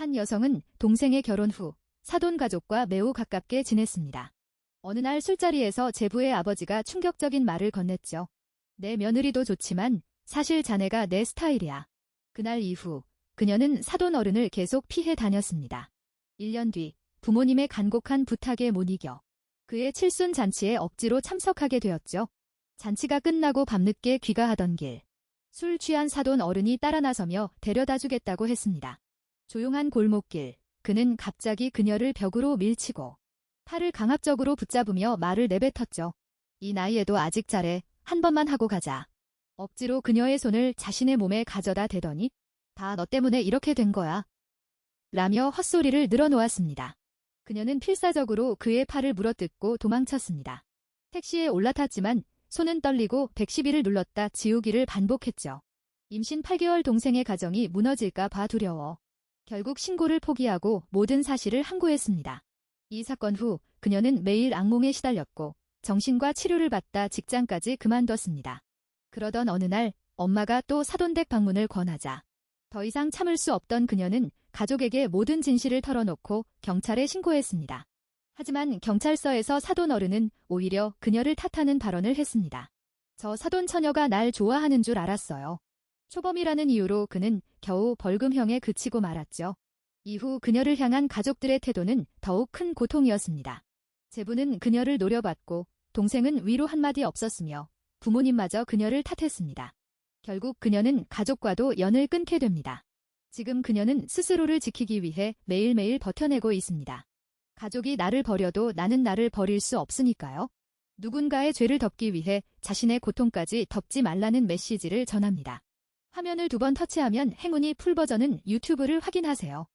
한 여성은 동생의 결혼 후 사돈 가족과 매우 가깝게 지냈습니다. 어느 날 술자리에서 제부의 아버지가 충격적인 말을 건넸죠. 내 며느리도 좋지만 사실 자네가 내 스타일이야. 그날 이후 그녀는 사돈 어른을 계속 피해 다녔습니다. 1년 뒤 부모님의 간곡한 부탁에 못 이겨 그의 칠순 잔치에 억지로 참석하게 되었죠. 잔치가 끝나고 밤늦게 귀가하던 길. 술 취한 사돈 어른이 따라 나서며 데려다 주겠다고 했습니다. 조용한 골목길. 그는 갑자기 그녀를 벽으로 밀치고 팔을 강압적으로 붙잡으며 말을 내뱉었죠. 이 나이에도 아직 잘해. 한 번만 하고 가자. 억지로 그녀의 손을 자신의 몸에 가져다 대더니 다 너 때문에 이렇게 된 거야. 라며 헛소리를 늘어놓았습니다. 그녀는 필사적으로 그의 팔을 물어뜯고 도망쳤습니다. 택시에 올라탔지만 손은 떨리고 110일을 눌렀다 지우기를 반복했죠. 임신 8개월 동생의 가정이 무너질까 봐 두려워. 결국 신고를 포기하고 모든 사실을 항고했습니다. 이 사건 후 그녀는 매일 악몽에 시달렸고 정신과 치료를 받다 직장까지 그만뒀습니다. 그러던 어느 날 엄마가 또 사돈댁 방문을 권하자 더 이상 참을 수 없던 그녀는 가족에게 모든 진실을 털어놓고 경찰에 신고했습니다. 하지만 경찰서에서 사돈 어른은 오히려 그녀를 탓하는 발언을 했습니다. 저 사돈 처녀가 날 좋아하는 줄 알았어요. 초범이라는 이유로 그는 겨우 벌금형에 그치고 말았죠. 이후 그녀를 향한 가족들의 태도는 더욱 큰 고통이었습니다. 제부는 그녀를 노려봤고 동생은 위로 한마디 없었으며 부모님마저 그녀를 탓했습니다. 결국 그녀는 가족과도 연을 끊게 됩니다. 지금 그녀는 스스로를 지키기 위해 매일매일 버텨내고 있습니다. 가족이 나를 버려도 나는 나를 버릴 수 없으니까요. 누군가의 죄를 덮기 위해 자신의 고통까지 덮지 말라는 메시지를 전합니다. 화면을 두 번 터치하면 행운이 풀 버전은 유튜브를 확인하세요.